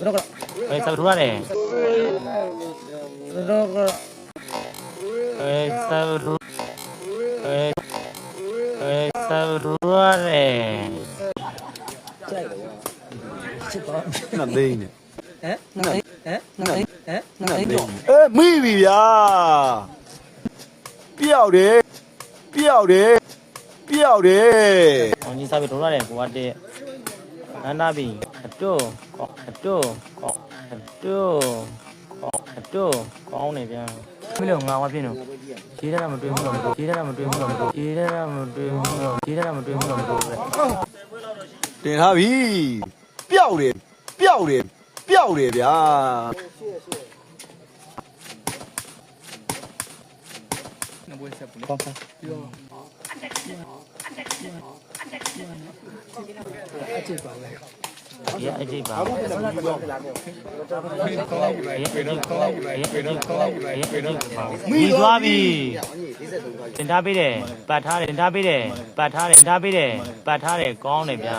Berok. Eh, sabar dulu deh. Berok. Eh, sabar dulu. Eh, eh, sabar dulu deh. Nak deh ini. Eh, nak deh. Eh, nak deh. Eh, nak deh. Eh, mimi ya. ပြောက်တယ်ပြောက်တယ်ပြောက်တယ်။အောင်ကြီးစားပြီးထုံးရတယ်ကိုကတဲ့ နာနာဘီအတိုးကောက်အတိုးကောက်အတိုးကောက်အတိုးကောင်းနေပြန်မလို့ငါဝါပြင်းတော့ခြေထက်မတွေ့ဘူးလို့ခြေထက်မတွေ့ဘူးလို့ခြေထက်မတွေ့ဘူးလို့ခြေထက်မတွေ့ဘူးလို့တင်ထားပြီပျောက်တယ်ပျောက်တယ်ပျောက်တယ်ဗျာ အချစ်ပါလေရအကြည့်ပါရအကြည့်ပါရအကြည့်ပါမိသွားပြီတင်ထားပေးတယ်ပတ်ထားတယ်တင်ထားပေးတယ်ပတ်ထားတယ်တင်ထားပေးတယ်ပတ်ထားတယ်ကောင်းတယ်ဗျာ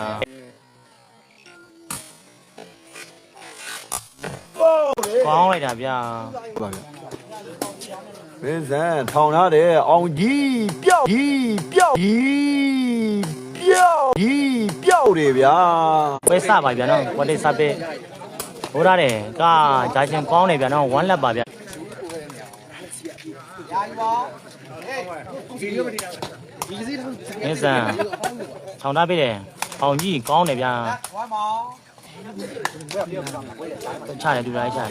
ကောင်းလိုက်တာဗျာပါဗျာ မင်းစံထောင်ထားတယ်အောင်ကြီးပျောက်ကြီးပျောက်ကြီးပျောက်ကြီးပျောက်တယ်ဗျာပဲစပါဗျာနော်ကွာတေစပဲဟိုရတယ်ကာဂျာချင်းကောင်းတယ်ဗျာနော်ဝမ်းလက်ပါဗျာမင်းစံထောင်ထားပေးတယ်အောင်ကြီးကောင်းတယ်ဗျာ ချတယ်တူလိုက်ချတယ်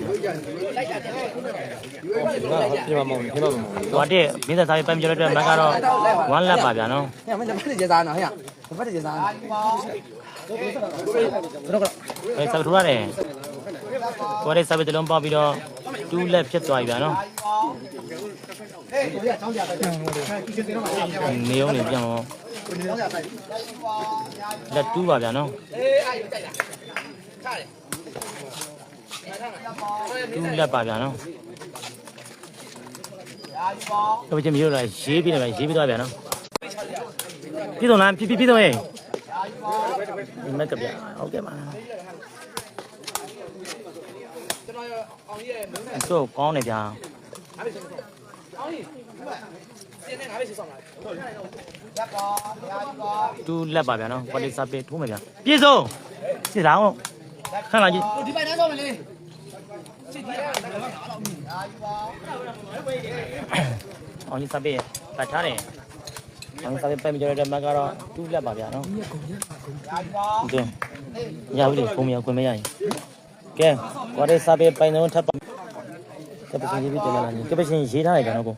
ပြမမောင်ပြမမောင်ဟိုတဲ့မင်းသားသားပန်းပြောတဲ့မက်ကတော့ဝမ်းလက်ပါဗျာနော်ဟဲ့မင်းမတက်ကြစားနော်ဟဲ့မတက်ကြစားတော့ကပဲစပ်ထူရတယ်ကိုရဲစပ်တလုံးပေါက်ပြီးတော့တူးလက်ဖြစ်သွားပြီဗျာနော်နေအောင်နေပြန်တော့လက်တူးပါဗျာနော်တူး လက်ပါဗျာနော်တော့ချင်းမျိုးလာရေးပြီးတယ်ဗျရေးပြီးသွားဗျာနော်ပြည်စုံလားပြည်ပြည်စုံရဲ့ဒီမက်ကဗျာဟုတ်ကဲ့ပါတော့ကောင်းတယ်ဗျာတူလက်ပါဗျာနော်ကွာလေးစားပေးထိုးမယ်ဗျာပြေဆုံးစစ်တောင်း ခန့်လာကြည့်ဒီပိုင်နှဆောင်းလေအောင်ကြီးစားပေးပတ်ထားတယ်အောင်စားပေးပဲမကြရတဲ့မက်ကတော့တူလက်ပါဗျာနော်ဒီရပြီလေခုံမရခွင့်မရရင်ကဲကွာလေးစားပေးပိုင်တော့ထပ်ပါကပရှင်ရေးပြီးတယ်လားညီကပရှင်ရေးထားတယ်ဗျာနော်ကို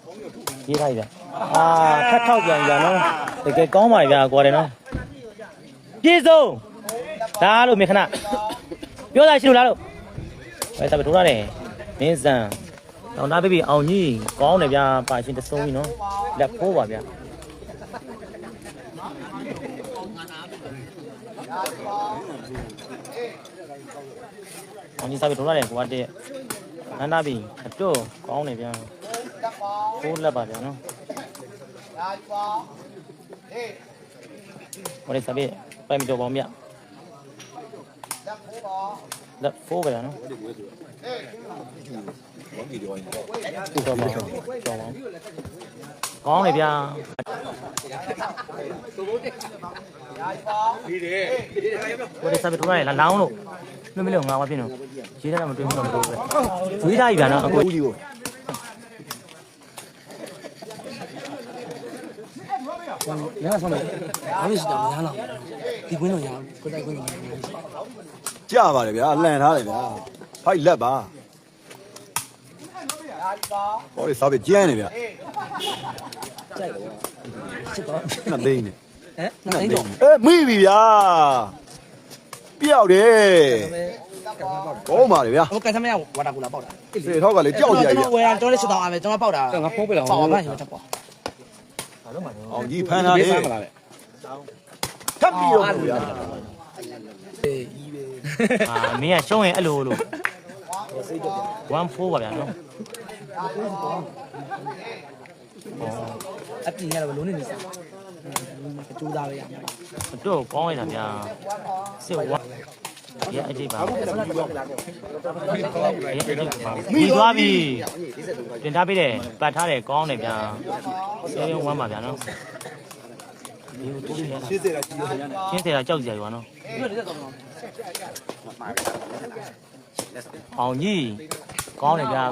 ရေးထားပြီဗျာအာထပ်ထောက်ပြန်ဗျာနော်တကယ်ကောင်းပါဗျာကွာတယ်နော်ပြေဆုံးဒါလို့မေခဏ ပြောတာရှိလို့လားလို့ပဲစားပေးထိုးရတယ်မင်းစံတောင်သားပေးပြီးအောင်ကြီးကောင်းတယ်ဗျာပါရှင်တဆုံးကြီးနော်လက်ဖိုးပါဗျာအောင်ကြီးစားပြီးထိုးရတယ်ကိုကတည်းနန္ဒဘီအတူကောင်းတယ်ဗျာဖိုးလက်ပါဗျာနော်ဟိုလေးစားပြီးပိုင်မတော်ပါမြ လက်ဖိုးပါဗျာနော်တူတော့မဟုတ်ဘူးကျော်ပါကောင်းလေဗျာဘယ်စားပြထိုးရလဲလောင်းလို့မမလို့ငါမပြင်းတော့ရေးတာမတွေ့ဘူးတော့မတွေ့ဘူးဝေးသားကြီးဗျာနော်အခုဦးကြီးကိုရအောင်ဆောင်မယ်အားမရှိတော့ရအောင်ဒီကွင်းတော့ရအောင်ကိုတိုက်ကွင်းတော့ ကြပါလေဗျာလှန်ထားတယ်ဗျာဖိုက်လက်ပါဟောဒီစားပြီးကျန်းနေဗျာကြိုက်တော့စစ်တော့နှစ်သိန်းနဲ့ဟမ်နှစ်သိန်းတော့အဲမိပြီဗျာပြောက်တယ်ကောင်းပါလေဗျာဟိုကသမရဝါတာကူလာပေါက်တာစေထောက်ကလေကြောက်ကြရည်ကျွန်တော်ဝယ်တာတော်လေးစစ်တော့အားမယ်ကျွန်တော်ပေါက်တာငါဖိုးပြလာအောင်ပေါက်ပါဟိုတက်ပေါ့ဘာလို့မှလဲအောင်ကြီးဖမ်းတာလေထပ်ပြီးတော့ဗျာအေး မင်းကရှုံးရင်အဲ့လိုလို့14ပါဗျာနော်အပြင်ရတော့လုံးနေနေစားကျိုးသားပဲရမှာအတော့ကောင်းလိုက်တာဗျာစစ်ဝါရအကြည့်ပါရအကြည့်ပါပြီးသွားပြီတင်ထားပြီးတယ်ပတ်ထားတယ်ကောင်းတယ်ဗျာဆယ်ရုံဝမ်းပါဗျာနော်ဒီလိုတူ ရှင်းစရာကြောက်စရာရွာနော်အောင်ကြီးကောင်းတယ်ဗျာ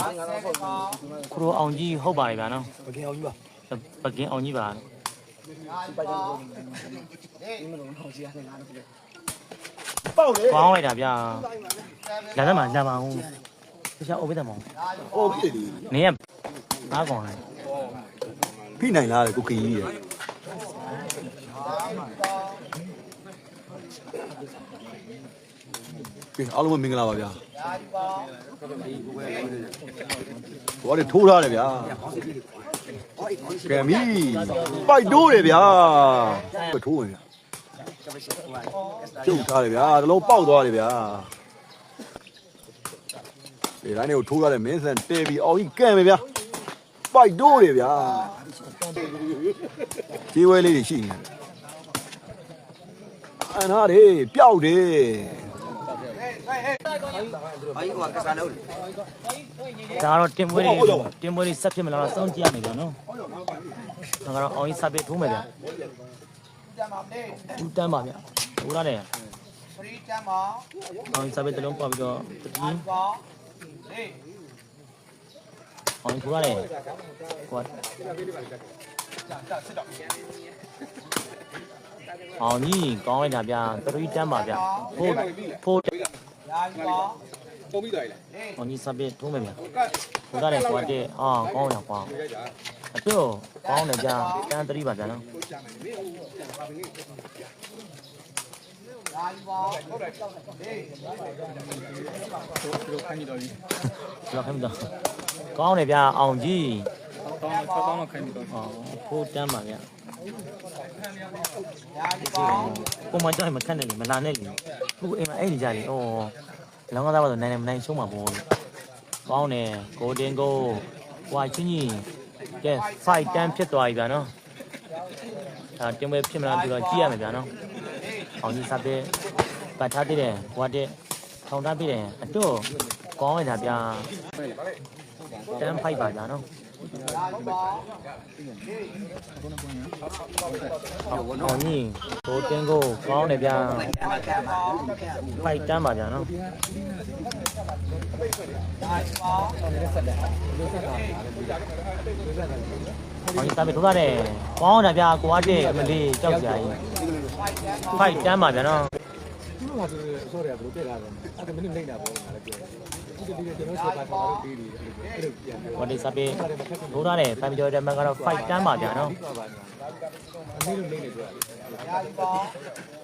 ခရိုအောင်ကြီးဟုတ်ပါတယ်ဗျာနော်ပကင်အောင်ကြီးပါပကင်အောင်ကြီးပါပေါင်းလိုက်တာဗျာလာတယ်မှာလာပါဦးတခြားအိုပေးတယ်မဟုတ်အိုပေးတယ်နင်းရငါးကောင်ဖိနိုင်လားလေကိုကင်ကြီးရဲ့ ကဲအားလုံးပဲမင်္ဂလာပါဗျာဘောတွေထိုးထားတယ်ဗျာကဲမီပိုက်တိုးတယ်ဗျာထိုးဝင်ဗျာကျုပ်ထားတယ်ဗျာတလုံးပေါက်သွားတယ်ဗျာဒီတိုင်းကိုထိုးရတယ်မင်းစံတဲပြီးအောင်ကြီးကဲမယ်ဗျာပိုက်တိုးတယ်ဗျာခြေဝဲလေးတွေရှိနေတယ် အနာတွေပျောက်တယ်ဒါကတော့တင်ပွဲတွေတင်ပွဲတွေဆက်ဖြစ်မလားစောင့်ကြည့်ရမယ်ဗျာနော်ဒါကတော့အောင်ကြီးစပစ်ထိုးမယ်ဗျာတူတန်းပါဗျာထိုးရတယ်အောင်ကြီးစပစ်တစ်လုံးပွားပြီးတော့တတိအောင်ကြီးထိုးရတယ်ကွာ အောင်ကြီးကောင်းလိုက်တာဗျာတတိတန်းပါဗျာဖို့ဖို့ပုံပြီးသွားပြီလားအောင်ကြီးစပစ်ထိုးမယ်ဗျာထိုးရတယ်ကွာတဲ့အာကောင်းရကွာအတော့ကောင်းတယ်ဗျာတန်းတတိပါဗျာနော်တို့ခိုင်းနေတော့ပြီလောက်ခိုင်းတော့ကောင်းတယ်ဗျာအောင်ကြီးတောင်းတော့တောင်းတော့ခိုင်းနေတော့အော်ဖိုးတန်းပါဗျာ ပုံမှန်ကြောက်ရင်မခက်နဲ့လေမလာနဲ့လေခုအိမ်မှာအဲ့နေကြလေဩလောင်းကားသားပါဆိုနိုင်နိုင်မနိုင်ရှုံးမှာပေါ့ကောင်းတယ်ကိုတင်ကိုဟွာချင်းကြီးကဲ fight တန်းဖြစ်သွားပြီဗျာနော်ဒါတင်ပွဲဖြစ်မလားပြီးတော့ကြည့်ရမယ်ဗျာနော်အောင်ကြီးစားတဲ့ပတ်ထားတဲ့ဟွာတဲ့ထောင်ထားပြီးတယ်အတော့ကောင်းရတာဗျာတန်းဖိုက်ပါဗျာနော် အောင်ကြီးကိုတင်းကိုကောင်းတယ်ဗျာဖိုက်တန်းပါဗျာနော်အောင်ကြီးစာပေထိုးရတယ်ကောင်းတယ်ဗျာကိုအားတဲ့အမလေးကြောက်ကြရင်ဖိုက်တန်းပါဗျာနော်သူတို့ကဆိုဆိုရဘယ်လိုတက်လာလဲအဲ့ဒါမင်းနေတာပေါ့ငါလည်းပြောဒီတည်းကျွန်တော်ဆက်ပါထားလို့ပြီးပြီအဲ့လိုပြန်ပြောဝတ်ဒီစာပေထိုးရတယ်ဖိုင်ကျော်တဲ့မကတော့ဖိုက်တန်းပါဗျာနော်ပါပါအမေတို့နေနေပြောရတယ်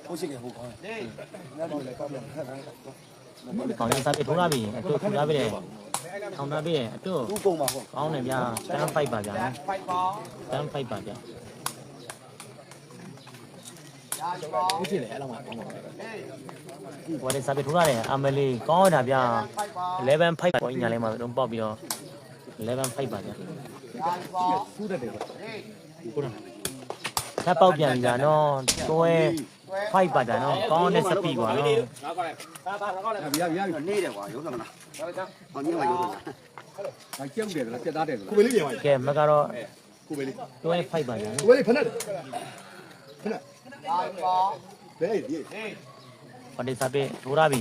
ဟုတ်ရှိကဟုတ်ကောင်းတယ်ငါတို့လည်းကောင်းတယ်အောင်ကြီးစာပေထိုးရပြီအတူထိုးရပြီတယ်ထောင်ထားပြီတယ်အတူသူ့ပုံပါဟုတ်ကောင်းတယ်ဗျာတန်းဖိုက်ပါဗျာနော်တန်းဖိုက်ပါဗျာဟုတ်ရှိလေအဲ့လောက်မှကောင်းပါဝါတဲ့စာပေထိုးရတယ်အမလီကောင်းတာဗျာ11 5ပေါ်ညာလေးမှာတော့ပေါက်ပြီးတော့11 5ပါဗျာသူ့တက်တယ်ပေါ့ဟုတ်တယ် ထပ်ပေါက်ပြန်ပြီဗျာနော်တွဲ5ပါဗျာနော်ကောင်းတဲ့စပီကွာနော်ငါကောင်းလိုက်ဗျာဗျာနေတယ်ကွာရုံးတော့မလားဟောညမရုံးတော့ငါကြောက်တယ်လားပြတ်သားတယ်လားကိုပဲလေးပြန်ပါကဲမကတော့ကိုပဲလေးတွဲ5ပါဗျာနော်ကိုပဲလေးဖက်နဲ့ဖက်နဲ့ဘယ်ဒီဝါတဲ့စာပေထိုးရပြီ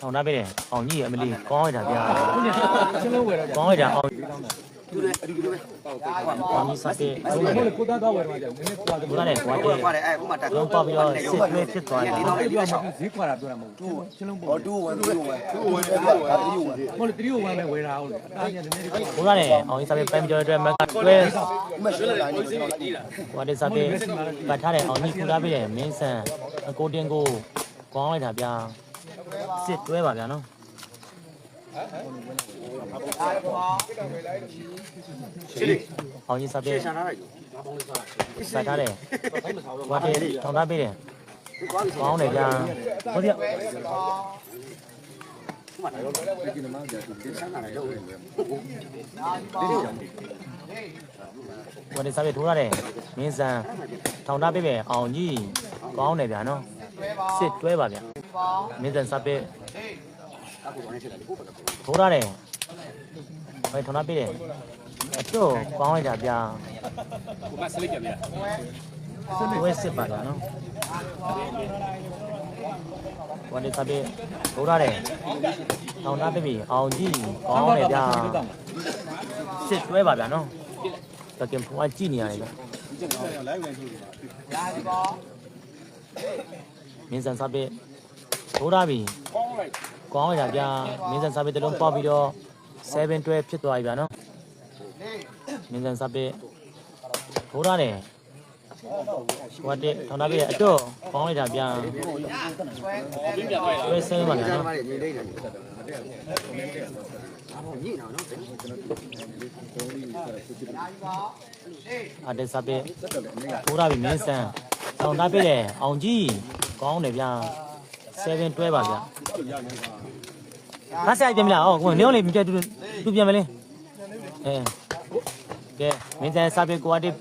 ထောင်ထားပြီတယ်အောင်ကြီးအမလီကောင်းရတာဗျာချင်းလုံးဝယ်တော့ကြာကောင်းရတာအောင် သူလည်းအဒီလိုပဲအောင်ကြီးစာပေထိုးရဟုတ်တယ်လေကိုသားသားဝယ်တော့ကြာနည်းနည်းကွာတယ်ထိုးရတယ်ကွာတဲ့ကွာတယ်အဲ့ခုမှတက်လုံးပေါက်ပြီးတော့စစ်တွဲဖြစ်သွားတယ်ဒီတော့လေဒီတော့ဈေးကွာတာပြောတာမဟုတ်ဘူးချင်းလုံးပုံဟောတူဝင်တူဝင်တူဝင်တူဝင်ဒါတူဝင်ဟုတ်လေတတိယဝမ်းပဲဝယ်တာဟုတ်လေအသားညာနည်းနည်းလေးထိုးရတယ်အောင်ကြီးစာပေပန်ကျော်တဲ့မကတွဲမရှိလားနေကျွန်တော်ဒီလားဟိုတဲ့စာပေပတ်ထားတယ်အောင်ကြီးခူလာပြတယ်မင်းဆန်အကိုတင်ကိုကောင်းလိုက်တာဗျာစစ်တွဲပါဗျာနော် အောင်ကြီးစာပေရှာထားလိုက်ပတ်ထားတယ်ဟိုတဲ့ထောင်ထားပြတယ်ကောင်းတယ်ဗျာဟုတ်ပြဆန်းလာတယ်ရုပ်ဝင်တယ်ဟိုတဲ့စာပေထိုးရတယ်မင်းဆန်ထောင်ထားပြပဲအောင်ကြီးကောင်းတယ်ဗျာနော်စစ်တွဲပါဗျာမင်းစံစပစ် ထိုးရတယ်ဘယ်ထောင်းတာပြတယ်အတော့ကောင်းလိုက်တာဗျာကိုမဆလိပ်ပြန်ပြန်ဝဲစစ်ပါလားနော်ဝန်ဒီစပစ်ထိုးရတယ်ထောင်းတာပြပြီအောင်ကြည့်ကောင်းတယ်ဗျာစစ်တွဲပါဗျာနော်တကယ်ဖွားကြည့်နေရတယ်ဗျမင်းစံစပစ် ထိုးရပြီကောင်းလိုက်ကောင်းရတာဗျာမင်းစံစာပေတစ်လုံးပေါက်ပြီးတော့7 12ဖြစ်သွားပြီဗျာနော်မင်းစံစာပေထိုးရတယ်ဟိုတဲ့ထောင်းသားပြအတော့ကောင်းလိုက်တာဗျာပြပြန်သွားရဝဲဆင်းပါဗျာနော်ပါလေနေနေနေအာဘောညိနော်နော်အတဲ့စာပေထိုးရပြီမင်းစံထောင်းသားပြတယ်အောင်ကြီးကောင်းတယ်ဗျာ 7 12ပါဗျာငါဆိုင်ပြန်မလားဟောကိုနေအောင်လေးပြန်တူတူပြန်မလဲအဲကဲမင်းစံစာပေကိုအတဲ့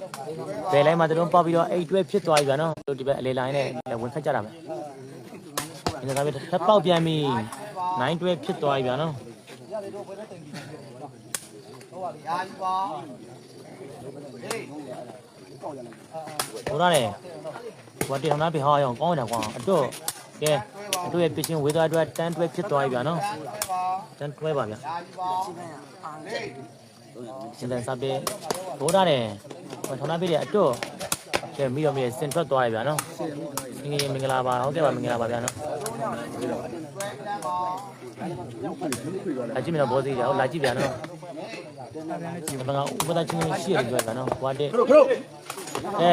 ဘယ်လိုက်မှတလုံးပေါက်ပြီးတော့အိတ်တွဲဖြစ်သွားပြီဗျာနော်တို့ဒီဘက်အလေလိုင်းနဲ့ဝင်ခတ်ကြတာမယ်ဒီကနေ့ထပ်ပေါက်ပြန်ပြီ9တွဲဖြစ်သွားပြီဗျာနော်ဟိုရတယ်ဟိုတေထောင်သားပြဟောအောင်ကောင်းတယ်ကွာအတော့ကဲအ တော့ရဲ့ပြချင်းဝေသားအတွက်တန်းတွဲဖြစ်သွားပြီဗျာနော်တန်းတွဲပါဗျာစင်တန်စာပေဟိုရတယ်ဟိုထောင်သားပြတဲ့အတော့ကဲမိတော့မိစင်ထွက်သွားပြီဗျာနော်မင်္ဂလာမင်္ဂလာပါဟုတ်ကဲ့ပါမင်္ဂလာပါဗျာနော်အကြည့်မလို့ဘောစီကြဟုတ်လာကြည့်ဗျာနော်ဘာကဥပဒချင်းရှိရတယ်ဗျာနော်ဟိုတဲ့ခရုခရုအဲ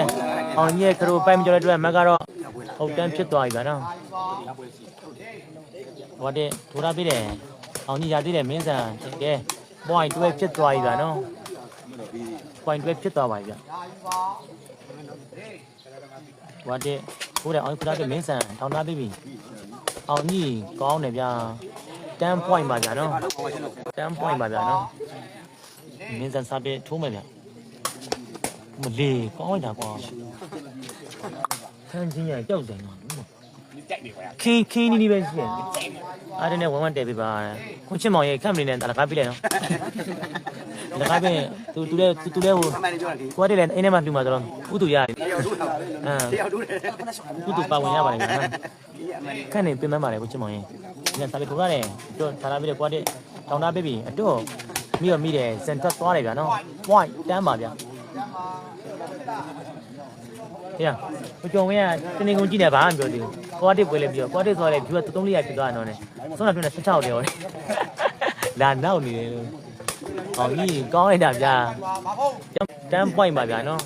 အောင်ကြီးရဲ့ခရိုပိုင်မကျော်တဲ့အတွက်မက်ကတော့ ဟုတ်တန်းဖြစ်သွားပြီဗျာနော်ဟောတဲ့ထိုးထားပြီးတယ်အောင်ကြီးရသေးတယ်မင်းဆန်ကဲ point 12ဖြစ်သွားပြီဗျာနော် point 12ဖြစ်သွားပါပြီဗျာဟောတဲ့ဟိုတဲ့အောင်ကြီးဖထားပြီးမင်းဆန်ထောင်ထားပြီးပြီအောင်ကြီးကောင်းတယ်ဗျာ10 point ပါဗျာနော်10 point ပါဗျာနော်မင်းဆန်စားပြီးထိုးမယ်ဗျာမလေးကောင်းလိုက်တာကွာ ခန်းချင်းရကြောက်တယ်နော်ကြိုက်နေပါရခင်းခင်းနီးနီးပဲရှိတယ်အားတဲ့နဲ့ဝမ်းဝမ်းတဲပေးပါခွန်ချစ်မောင်ရဲ့ခန့်မနေနဲ့တကားပြလိုက်နော်တကားပြသူသူလည်းသူလည်းဟိုအမှန်တပြောတာဒီကိုယ်တည်းလည်းအိမ်ထဲမှာလှူမှာတော့ဥတူရတယ်တယောက်တူးတာအမ်တယောက်တူးတယ်ဥတူပါဝင်ရပါတယ်ကွာဒီအမှန်ခန့်နေပြင်မပါတယ်ကိုချစ်မောင်ရဲ့ညစာလေးထိုးရတယ်တော့ထားလာပြီးတော့ကိုယ်တည်းတောင်းတာပေးပြီအတော့မိတော့မိတယ်စင်ထွက်သွားတယ်ဗျာနော် point တန်းပါဗျာ ဟေးဘုံကြုံဝင်းကတနေကုန်ကြည့်နေဘာမှမပြောသေးဘူးကွာတစ်ပွဲလဲပြီးတော့ကွာတစ်ဆိုလဲ view က3 400ဖြစ်သွားတယ်နော်နဲ့ဆွမ်းတာပြနေ16တယ်ဟောလာနောက်နေတယ်လို့ဟောကြီးကောင်းလိုက်တာဗျာတန်း point ပါဗျာနော်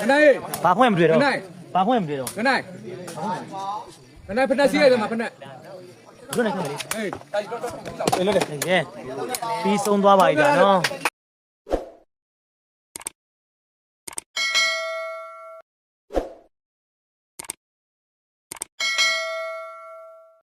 ခနိုင်ဘာဖွင့်မတွေ့တော့ခနိုင်ဘာဖွင့်မတွေ့တော့ခနိုင်ခနိုင်ဖက်နှက်စီးရတယ်မှာဖက်နှက်ဘယ်လိုလဲခင်ဗျဟေးအေးလွတ်တယ်ကဲပြီးဆုံးသွားပါပြီဗျာနော်